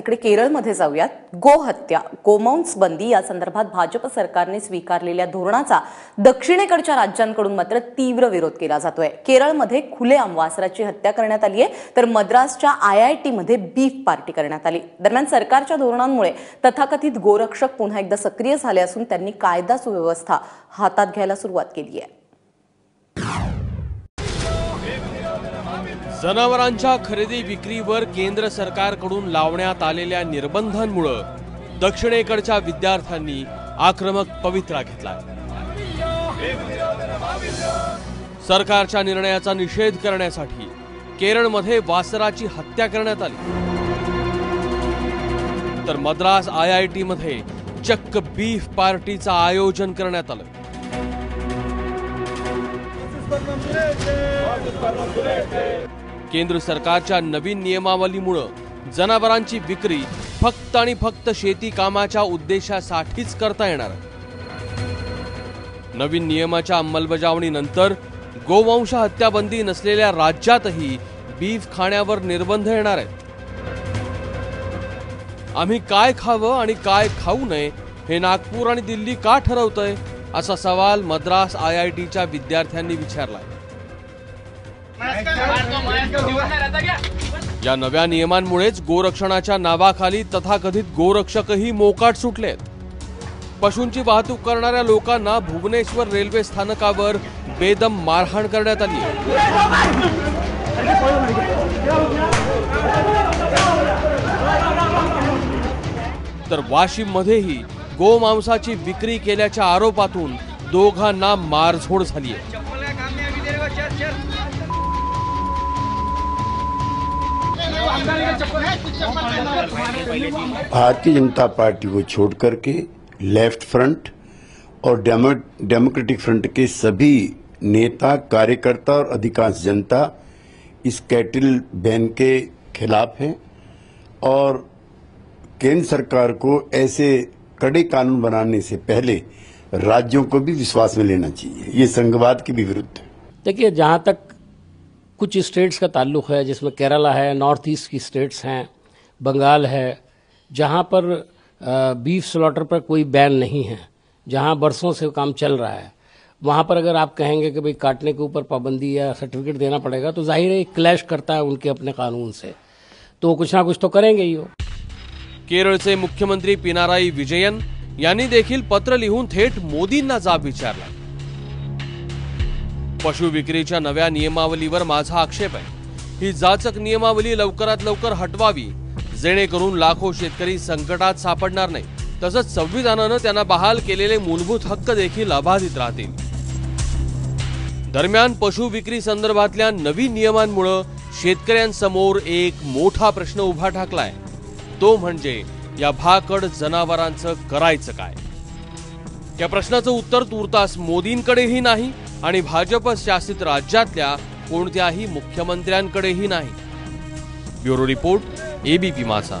तिकडे केरळमध्ये जाऊयात. गोहत्या गोमांस बंदी या संदर्भात भाजप सरकारने स्वीकारलेल्या धोरणाचा दक्षिणेकडच्या राज्यांकडून मात्र तीव्र विरोध केला जातोय. केरळमध्ये खुलेआम वासराची हत्या करण्यात आली आहे तर मद्रासच्या आय आय टीमध्ये बीफ पार्टी करण्यात आली. दरम्यान सरकारच्या धोरणांमुळे तथाकथित गोरक्षक पुन्हा एकदा सक्रिय झाले असून त्यांनी कायदा सुव्यवस्था हातात घ्यायला सुरुवात केली आहे जनावरांच्या खरेदी विक्रीवर केंद्र सरकारकडून लावण्यात आलेल्या निर्बंधांमुळं दक्षिणेकडच्या विद्यार्थ्यांनी आक्रमक पवित्रा घेतला सरकारच्या निर्णयाचा निषेध करण्यासाठी केरळमध्ये वासराची हत्या करण्यात आली. तर मद्रास आय आय टी मध्ये चक्क बीफ पार्टीचं आयोजन करण्यात आलं. केंद्र सरकारच्या नवीन नियमावलीमुळं जनावरांची विक्री फक्त आणि फक्त शेती कामाच्या उद्देशासाठीच करता येणार. नवीन नियमाच्या अंमलबजावणीनंतर गोवंश हत्याबंदी नसलेल्या राज्यातही बीफ खाण्यावर निर्बंध येणार आहेत. आम्ही काय खावं आणि काय खाऊ नये हे नागपूर आणि दिल्ली का ठरवतंय असा सवाल मद्रास आय आय टीच्या विद्यार्थ्यांनी विचारलाय. या नव्या नियमांमुळेच गोरक्षणाच्या नावाखाली तथाकथित गोरक्षकही मोकाट सुटलेत. पशूंची वाहतूक करणाऱ्या लोकांना भुवनेश्वर रेल्वे स्थानकावर बेदम मारहाण करण्यात आली तर वाशिम मध्येही गोमांसाची विक्री केल्याच्या आरोपातून दोघांना मारझोड झाली आहे. भारतीय जनता पार्टी को छोड़ करके लेफ़्ट फ्रंट और डेमो डेमोक्रेटिक फ्रंट के सभी नेता, कार्यकर्ता और अधिकांश जनता इस कैटिल बैन के खिलाफ हैं और केंद्र सरकार को ऐसे कड़े कानून बनाने से पहले राज्यों को भी विश्वास में लेना चाहिए। ये संघवाद के भी विरुद्ध है। देखिए, जहाँ तक कुछ स्टेट्स का ताल्लुक है, जिसमें केरला है, नॉर्थ ईस्ट की स्टेट्स हैं, बंगाल है, जहाँ पर बीफ स्लॉटर पर कोई बैन नहीं है, जहाँ बरसों से काम चल रहा है। वहाँ पर अगर आप कहेंगे कि भाई काटने के ऊपर पाबंदी या सर्टिफिकेट देना पड़ेगा तो ज़ाहिर है क्लैश करता है उनके अपने कानून से। तो कुछ ना कुछ तो करेंगे ही वो। केरळचे मुख्यमंत्री पिनाराई विजयन, यांनी देखील पत्र लिहून थेट मोदींना जाब विचारला पशु विक्रीच्या नव्या नियमावलीवर माझा आक्षेप आहे. ही जाचक नियमावली लवकरात लवकर हटवावी जेणेकरून लाखो शेतकरी संकटात सापडणार नाही. तसंच संविधानानं त्यांना बहाल केलेले मूलभूत हक्क देखील अबाधित राहतील. दरम्यान पशु विक्री संदर्भातल्या नवीन नियमांमुळं शेतकऱ्यांसमोर एक मोठा प्रश्न उभा ठाकलाय. तो म्हणजे या भाकड जनावरांचं करायचं काय? या प्रश्नाचं उत्तर तुर्तास मोदींकडेही नाही आणि भाजप शासित राज्यातल्या कोणत्याही मुख्यमंत्र्यांकडेही नाही. ब्युरो रिपोर्ट एबीपी माझा